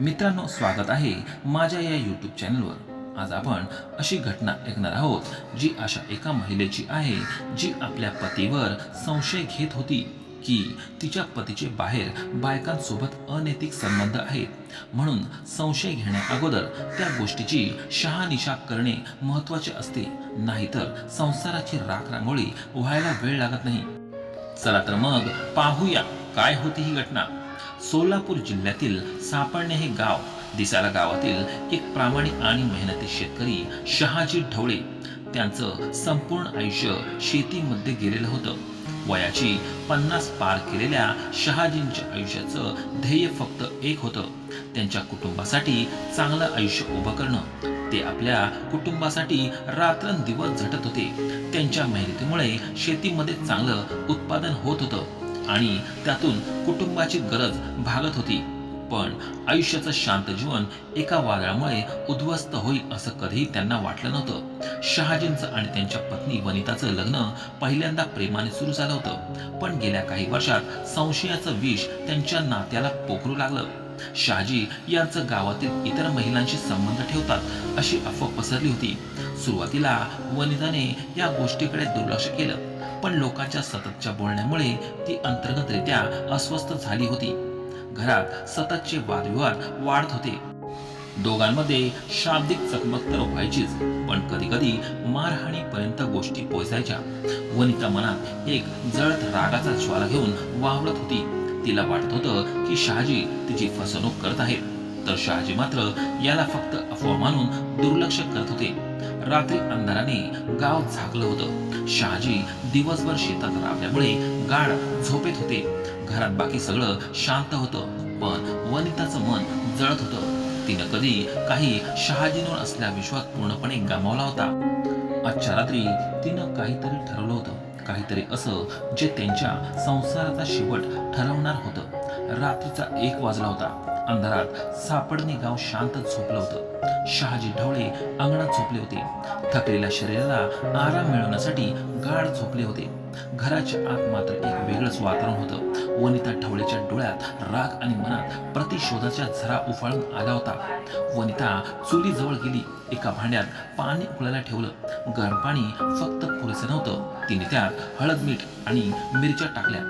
मित्रांनो स्वागत आहे माझ्या या यूट्यूब चॅनलवर आज आपण अशी घटना ऐकणार आहोत जी अशा एका महिलेची आहे जी आपल्या पतीवर संशय घेत होती की तिच्या पतीचे बाहेर बायकांसोबत अनैतिक संबंध आहेत. म्हणून संशय घेण्याअगोदर त्या गोष्टीची शहानिशा करणे महत्त्वाचे असते. नाहीतर संसाराची राख रांगोळी व्हायला वेळ लागत नाही. चला तर मग पाहूया काय होती ही घटना. सोलापूर जिल्ह्यातील सापडणे हे गाव दिसाला गावातील एक प्रामाणिक आणि मेहनती शेतकरी शहाजी ढवळे त्यांचं संपूर्ण आयुष्य शेतीमध्ये गेलेलं होतं. वयाची पन्नास पार केलेल्या शहाजींच्या आयुष्याचं ध्येय फक्त एक होतं त्यांच्या कुटुंबासाठी चांगलं आयुष्य उभं करणं. ते आपल्या कुटुंबासाठी रात्रंदिवस झटत होते. त्यांच्या मेहनतीमुळे शेतीमध्ये चांगलं उत्पादन होत होतं. आणि त्यातून कुटुंबाची गरज भागत होती. पण आयुष्याचं शांत जीवन एका वादळामुळे उद्ध्वस्त होईल असं कधीही त्यांना वाटलं नव्हतं. शहाजींचं आणि त्यांच्या पत्नी वनिताचं लग्न पहिल्यांदा प्रेमाने सुरू झालं होतं. पण गेल्या काही वर्षात संशयाचं विष त्यांच्या नात्याला पोखरू लागलं. शहाजी यांचा गावातील इतर महिलांशी संबंध ठेवतात अशी अफवा पसरली होती. सुरुवातीला वनिताने या गोष्टीकडे दुर्लक्ष केलं पण लोकांच्या सततच्या बोलण्यामुळे ती अंतर्गतरित्या अस्वस्थ झाली होती. घरात सततचे वादविवाद वाढत होते. दोघांमध्ये शाब्दिक चकमक तर व्हायचीच पण कधी कधी मारहाणीपर्यंत गोष्टी पोहोचायच्या. वनिता मनात एक जळत रागाचा ज्वाला घेऊन वावरत होती. तिला वाटत होतं की शहाजी तिची फसवणूक करत आहेत. तर शहाजी मात्र याला फक्त अफवा मानून दुर्लक्ष करत होते. रात्री अंधाराने गाव झाकलं होतं. शहाजी दिवसभर शेतात राबल्यामुळे गाढ झोपेत होते. घरात बाकी सगळं शांत होतं पण वनिताचं मन जळत होतं. तिनं कधी काही शहाजींवर असल्या विश्वास पूर्णपणे गमावला होता. आजच्या रात्री तिनं काहीतरी ठरवलं होतं. काहीतरी असं जे त्यांच्या संसाराचा शेवट ठरवणार होतं. रात्रीचा एक वाजला होता. अंधारात सापडणे गाव शांत झोपलं होतं. शहाजी ढवळे अंगणात झोपले होते. थकलेल्या शरीराला आराम मिळवण्यासाठी गाढ झोपले होते. घराच्या आत मात्र एक वेगळंच वातावरण होतं. वनिता ढवळेच्या डोळ्यात राग आणि मनात प्रतिशोधाच्या झरा उफाळून आला होता. वनिता चुलीजवळ गेली. एका भांड्यात पाणी उकळायला ठेवलं. गरम पाणी फक्त पुरेसं नव्हतं. तिने त्यात हळद मीठ आणि मिरच्या टाकल्या.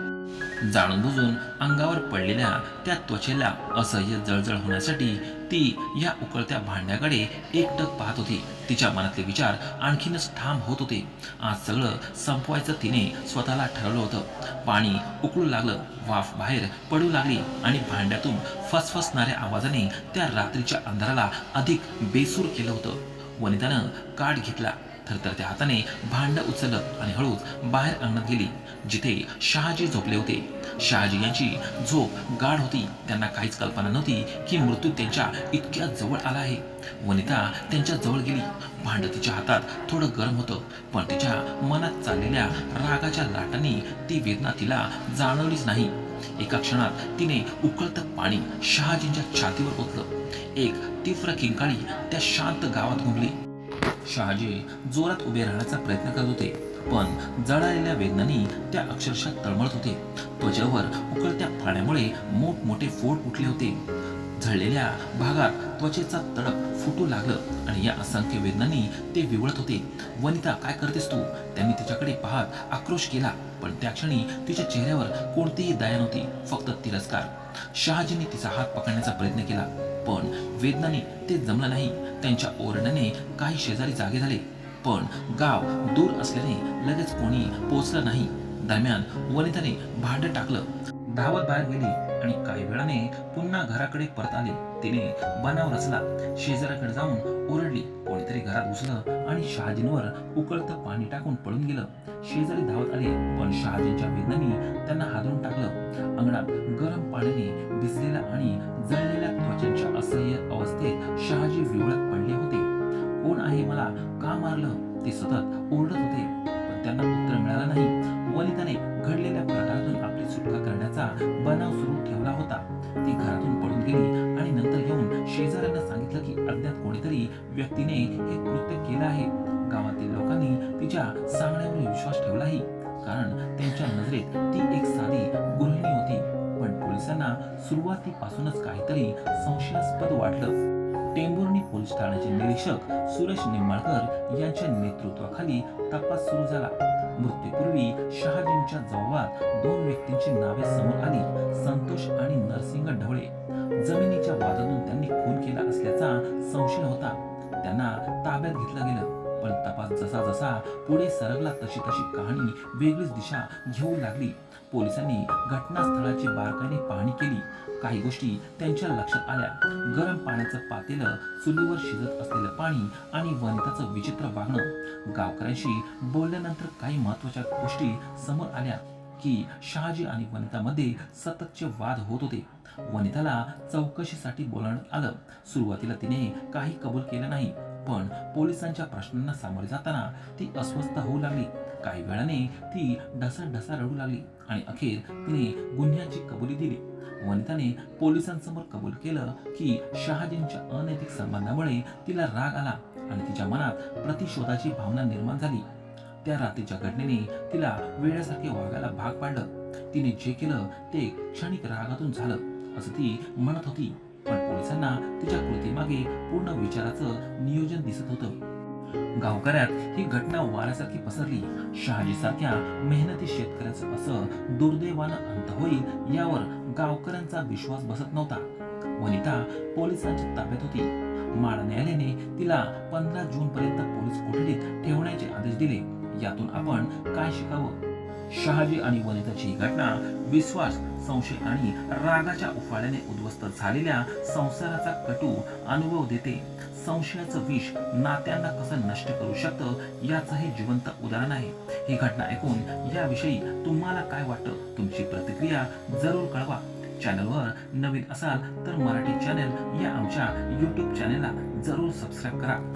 जाणून बुजून अंगावर पडलेल्या त्या त्वचेला असह्य जळजळ होण्यासाठी ती या उकळत्या भांड्याकडे एकटक पाहत होती. तिच्या मनातले विचार आणखीनच ठाम होत होते. आज सगळं संपवायचं तिने स्वतःला ठरवलं होतं. पाणी उकळू लागलं वाफ बाहेर पडू लागली आणि भांड्यातून फसफसणाऱ्या आवाजाने त्या रात्रीच्या अंधाराला अधिक बेसूर केलं होतं. वनितानं काठ घेतला. थरथरत्या हाताने भांड उचललं आणि हळूच बाहेर अंगणात गेली जिथे शहाजी झोपले होते. शहाजी यांची झोप गाढ होती. त्यांना काहीच कल्पना नव्हती की मृत्यू त्यांच्या इतक्या जवळ आला आहे. वनिता त्यांच्या जवळ गेली. भांड तिच्या हातात थोडं गरम होतं पण तिच्या मनात चाललेल्या रागाच्या लाटांनी ती वेदना तिला जाणवलीच नाही. एका क्षणात तिने उकळतं पाणी शहाजींच्या छातीवर ओतलं. एक तीव्र किंकाळी त्या शांत गावात घुमली. शहाजी जोरात उभे राहण्याचा प्रयत्न करत होते. पण जळालेल्या वेदनांनी त्या अक्षरशः तळमळत होते. त्वचेवर उकळत्या पाण्यामुळे मोठमोठे फोड उठले होते. झळलेल्या भागात त्वचेचा तडक फुटू लागलं. आणि या असंख्य वेदनांनी ते विवळत होते. वनिता काय करतेस तू? त्यांनी तिच्याकडे पाहत आक्रोश केला पण त्या क्षणी तिच्या चेहऱ्यावर कोणतीही दया नव्हती फक्त तिरस्कार. शहाजीने तिचा हात पकडण्याचा प्रयत्न केला पण वेदनाने ते जमलं नाही. त्यांच्या ओरडण्याने काही शेजारी जागे झाले पण गाव दूर असल्याने लगेच कोणी पोचलं नाही. दरम्यान वनिताने भांड टाकलं. धावत बाहेर गेली आणि काही वेळाने पुन्हा घराकडे परत आली. तिने बनाव रचला. शेजाऱ्याकडे जाऊन ओरडली. कोणीतरी घरात घुसलं आणि शहाजींवर उकळतं पाणी टाकून पळून गेलं. शेजारी धावत आले पण शहाजींच्या वेदनांनी त्यांना हादरून टाकलं. अंगणात गरम पाण्याने भिजलेला आणि सांगण्यावर विश्वास ठेवलाही. कारण त्यांच्या नजरेत ती एक साधी गृहिणी होती. पण पोलिसांना सुरुवातीपासूनच काहीतरी संशयास्पद वाटलं. टेंभुर्णी पोलीस ठाण्याचे निरीक्षक सुरेश निंबाळकर यांच्या नेतृत्वाखाली तपास सुरू झाला. मृत्यूपूर्वी शहाजींच्या जवळात दोन व्यक्तींची नावे समोर आली संतोष आणि नरसिंह ढवळे. जमिनीच्या वादातून त्यांनी खून केला असल्याचा संशय होता. त्यांना ताब्यात घेतलं गेलं. पण तपास जसा जसा पुढे सरकला तशी तशी कहाणी वेगळीच दिशा घेऊ लागली. पोलिसांनी घटनास्थळाची बारकाईने पाहणी केली. काही गोष्टी त्यांच्या लक्षात आल्या. गरम पाण्याचं पातेलं चुलीवर शिजत असलेलं पाणी आणि वनिताचं विचित्र वागणं. गावकऱ्यांशी बोलल्यानंतर काही महत्त्वाच्या गोष्टी समोर आल्या की शहाजी आणि वनितामध्ये सततचे वाद होत होते. वनिताला चौकशीसाठी बोलावण्यात आलं. सुरुवातीला तिने काही कबूल केलं नाही पण पोलिसांच्या प्रश्नांना सामोरे जाताना ती अस्वस्थ होऊ लागली. काही वेळाने ती ढसा ढसा रडू लागली आणि अखेर तिने गुन्ह्याची कबुली दिली. वनिताने पोलिसांसमोर कबूल केलं की शहाजींच्या अनैतिक संबंधामुळे तिला राग आला आणि तिच्या मनात प्रतिशोधाची भावना निर्माण झाली. त्या रात्रीच्या घटनेने तिला वेळासारखे वागायला भाग पाडलं. तिने जे केलं ते क्षणिक रागातून झालं. असं ती म्हणत होती. पण पोलिसांना तिच्या कृतीमागे पूर्ण विचाराचं नियोजन दिसत होतं. गावकऱ्यात ही घटना वाऱ्यासारखी पसरली. शहाजी सारख्या मेहनती शेतकऱ्याचं असं दुर्दैवानं अंत होईल यावर गावकऱ्यांचा विश्वास बसत नव्हता. वनिता पोलिसांच्या ताब्यात होती. माळ न्यायालयाने तिला पंधरा जून पर्यंत पोलीस कोठडीत ठेवण्याचे आदेश दिले. यातून आपण काय शिकावं? शहाजी आणि वनिताची ही घटना विश्वास संशय आणि रागाच्या उफाळ्याने उद्ध्वस्त झालेल्या संसाराचा कटू अनुभव देते. संशयाचं विष नात्यांना कसं नष्ट करू शकतं याचं हे जिवंत उदाहरण आहे. ही घटना ऐकून याविषयी तुम्हाला काय वाटतं? तुमची प्रतिक्रिया जरूर कळवा. चॅनलवर नवीन असाल तर मराठी चॅनल या आमच्या यूट्यूब चॅनलला जरूर सबस्क्राईब करा.